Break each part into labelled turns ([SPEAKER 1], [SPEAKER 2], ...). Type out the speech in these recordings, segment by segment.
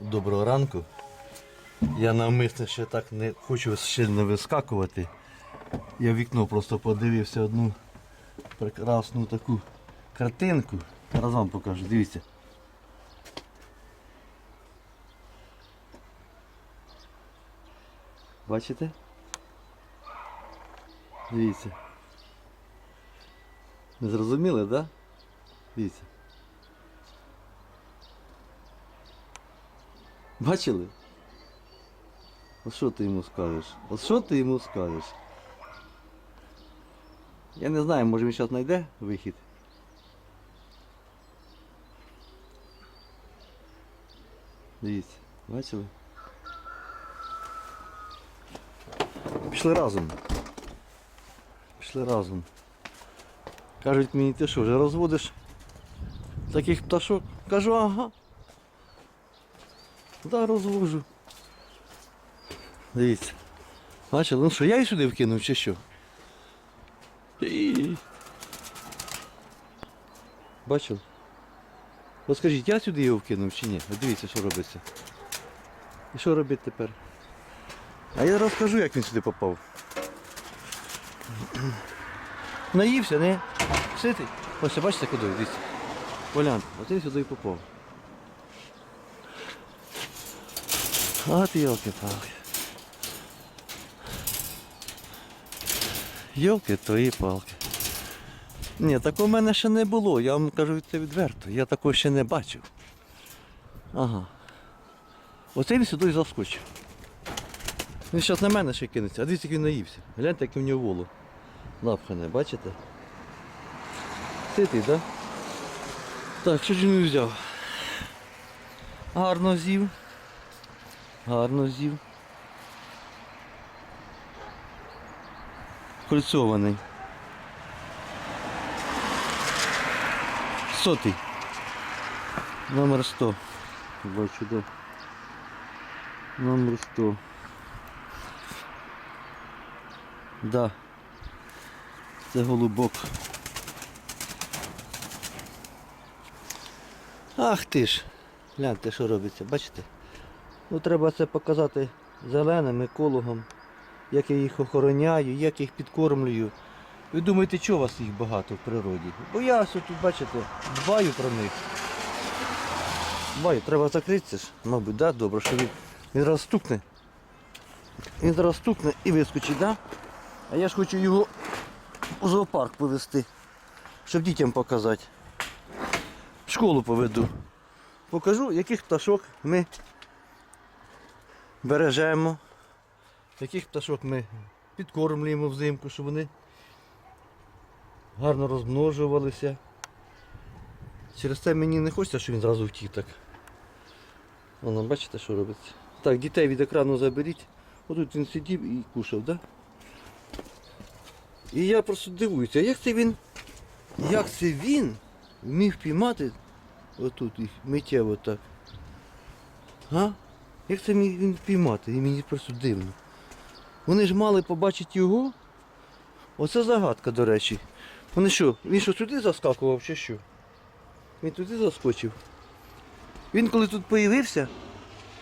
[SPEAKER 1] Доброго ранку. Я навмисно ще так не хочу сильно вискакувати. Я в вікно просто подивився одну прекрасну таку картинку. Зараз вам покажу, дивіться. Бачите? Дивіться. Не зрозуміли, так? Да? Дивіться. Бачили? От що ти йому скажеш? От що ти йому скажеш? Я не знаю, може він зараз знайде вихід. Дивіться, бачили? Пішли разом. Пішли разом. Кажуть мені, ти що, вже розводиш таких пташок? Кажу, ага. Да, розвожу. Дивіться. Бачили, ну що, я її сюди вкинув чи що? Бачив? От скажіть, я сюди його вкинув чи ні? Дивіться, що робиться. І що робити тепер? А я розкажу, як він сюди попав. Наївся, не? Ситий. Ось, бачите, куди, дивіться. Полян, от він сюди і попав. Ти йолки-палки. Йолки твої палки. Ні, такого в мене ще не було, я вам кажу це відверто. Я такого ще не бачив. Ага. Оце він сюди заскочив. Він зараз на мене ще кинеться, а дивіться, як він наївся. Гляньте, як у нього воло. Напхане, бачите? Ситий, так? Да? Так, що ж він взяв? Гарно з'їв. Гарно з'їв. Кольцований. Сотий. Номер 100. Бачу, де. Номер 100. Да. Це голубок. Ах ти ж. Гляньте, що робиться, бачите? Ну треба це показати зеленим екологам, як я їх охороняю, як їх підкормлюю. Ви думаєте, чого вас їх багато в природі? Бо я ось тут, бачите, дбаю про них. Дбаю, треба закритися ж, мабуть, да? добре, що він, він зараз стукне. Він зараз стукне і вискочить, да? А я ж хочу його у зоопарк повезти, щоб дітям показати. В школу поведу. Покажу, яких пташок ми бережемо, яких пташок ми підкормлюємо взимку, щоб вони гарно розмножувалися. Через це мені не хочеться, щоб він зразу втік так. Воно, бачите, що робиться. Так, дітей від екрану заберіть. Отут він сидів і кушав, так? Да? І я просто дивуюся, як це він, як це він вмів піймати отут їх миттєво так. Га? Як це міг він піймати? І мені просто дивно. Вони ж мали побачити його. Оце загадка, до речі. Вони що, він що туди заскакував чи що? Він туди заскочив. Він коли тут появився,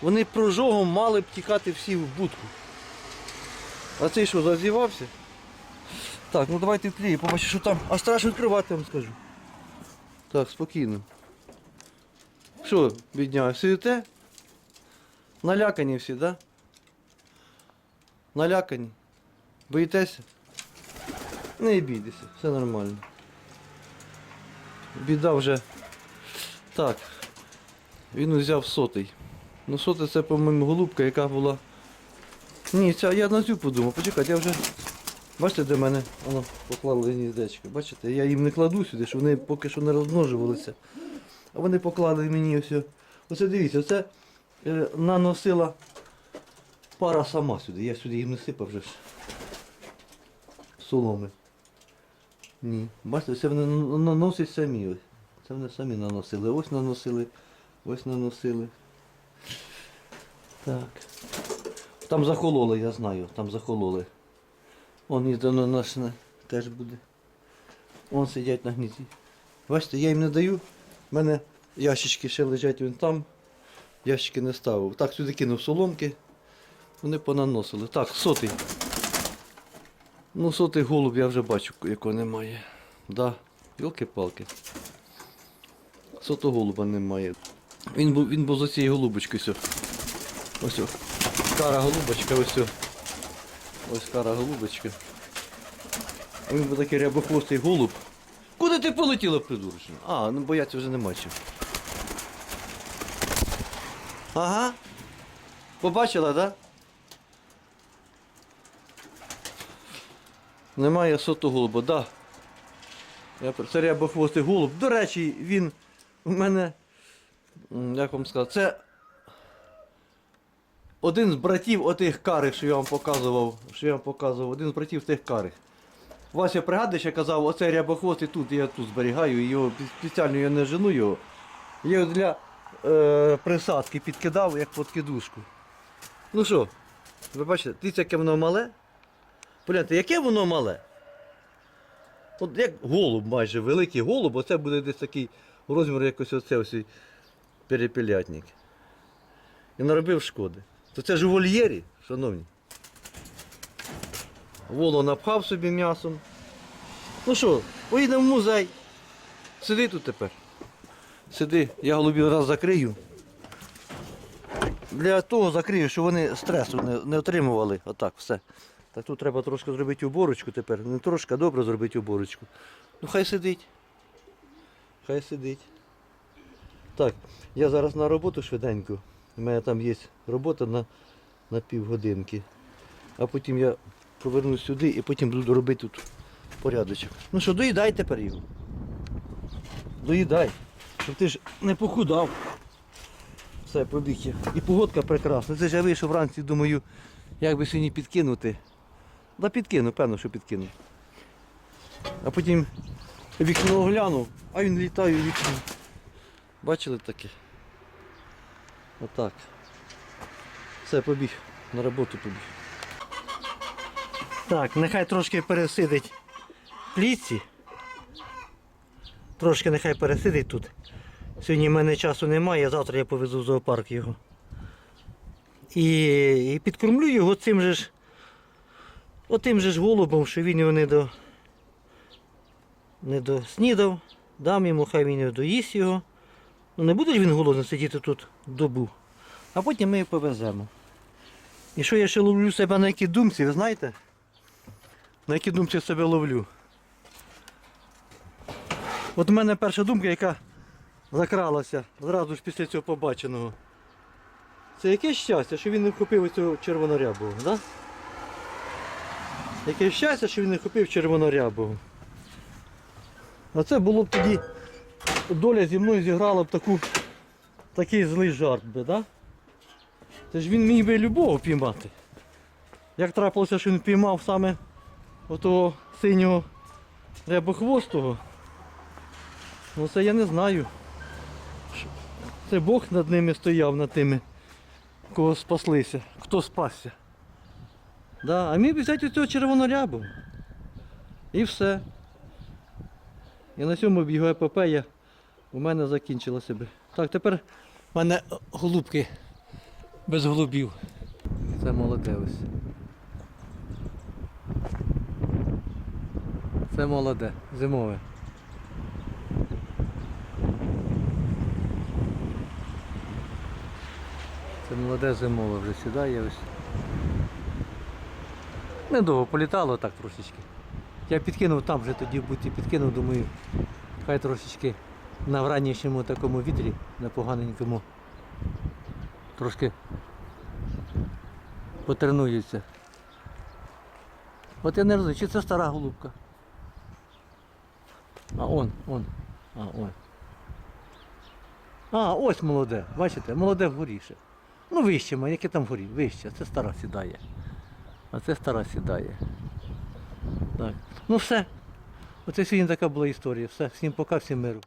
[SPEAKER 1] вони прожогом мали б тікати всі в будку. А цей що, зазівався? Так, ну давайте відкриємо, побачу, що там. А страшно відкривати, вам скажу. Так, спокійно. Що, бідня, сидите? Налякані всі? Да? Налякані. Боїтеся? Не бійтеся, все нормально. Біда вже. Так. Він взяв сотий. Ну сотий це, по-моєму, голубка, яка була. Ні, ця я на цю подумав, почекайте, я вже. Бачите, де мене воно поклали гніздечко. Бачите, я їм не кладу сюди, щоб вони поки що не розмножувалися. А вони поклали мені ось. Оце дивіться, оце наносила пара сама сюди. Я сюди їм не сипав вже ж. Соломи. Ні. Бачите, це вони на- наносять самі. Це вони самі наносили. Ось наносили, ось наносили. Так. Там захололи, я знаю, там захололи. Вон їх давно ношене теж буде. Вон сидять на гнізді. Бачите, я їм не даю. У мене ящички ще лежать вон там. Ящики не ставив. Так, сюди кинув соломки. Вони понаносили. Так, сотий. Ну, сотий голуб я вже бачу, якого немає. Да, Йолки-палки. Сотого голуба немає. Він був, він був за цією голубочкою. Ось. Ось. о. Кара голубочка, ось. Ось кара голубочка. Він був такий рябохвостий голуб. Куди ти полетіла, придурочна? А, ну бояться вже нема чим. Ага. Побачила, так? Да? Немає сотого голуба, да. Я про- Це рябохвостий голуб. До речі, він у мене, як вам сказати, це один з братів отих карих, що я вам показував, що я вам показував, один з братів тих карих. Вася пригадуєш, я казав, оцей рябохвостий тут, я тут зберігаю, його спеціально я не жену його. Я для е, присадки підкидав, як подкидушку. Ну що, ви бачите, дивіться, яке воно мале. Погляньте, яке воно мале? От як голуб майже, великий голуб, оце буде десь такий розмір якось оце ось перепілятник. І наробив шкоди. То це ж у вольєрі, шановні. Воло напхав собі м'ясом. Ну що, поїдемо в музей. Сиди тут тепер. Сиди, я голубів раз закрию. Для того закрию, щоб вони стресу не, не отримували. Отак, все. Так тут треба трошки зробити уборочку тепер. Не трошки, а добре зробити уборочку. Ну хай сидить. Хай сидить. Так, я зараз на роботу швиденько. У мене там є робота на, на півгодинки. А потім я повернусь сюди і потім буду робити тут порядочок. Ну що, доїдай тепер його. Доїдай. Щоб ти ж не похудав. Все, побіг я. І погодка прекрасна. Це ж я вийшов вранці, думаю, як би сьогодні підкинути. Да підкину, певно, що підкину. А потім вікно глянув, а він літає в вікно. Бачили таке? Отак. Все, побіг. На роботу побіг. Так, нехай трошки пересидить в клітці. Трошки нехай пересидить тут. Сьогодні в мене часу немає, завтра я повезу в зоопарк його. І, і підкормлю його цим же ж. Отим же ж голубом, що він його не до. Не доснідав. Дам йому, хай він його доїсть його. Ну не буде ж він голодний сидіти тут добу. А потім ми його повеземо. І що я ще ловлю себе на якій думці, ви знаєте? На якій думці себе ловлю? От у мене перша думка, яка закралася зразу ж після цього побаченого. Це яке щастя, що він не вхопив цього червонорябого, да? Яке щастя, що він не вхопив червонорябого. А це було б тоді, доля зі мною зіграла б таку, такий злий жарт би, да? Це ж він міг би любого піймати. Як трапилося, що він піймав саме отого синього рябохвостого, ну це я не знаю. Це Бог над ними стояв, над тими, кого спаслися, хто спасся. Да, а міг би взяти цього червонорябу. І все. І на цьому б його епопея у мене закінчилася би. Так, тепер в мене голубки без голубів. Це молоде ось. Це молоде, зимове. Молоде зимове вже сідає ось. Недовго політало так трошечки. Я підкинув там вже тоді в буті підкинув, думаю, хай трошечки на вранішньому такому вітрі, на поганенькому, трошки потренуються. От я не розумію, чи це стара голубка. А он, он. А, он. А, ось молоде, бачите, молоде вгоріше. Ну вище, має, яке там горіть? вище, це стара сідає. А це стара сідає. Так. Ну все. Оце сьогодні така була історія. Все. Всім пока, всім миру.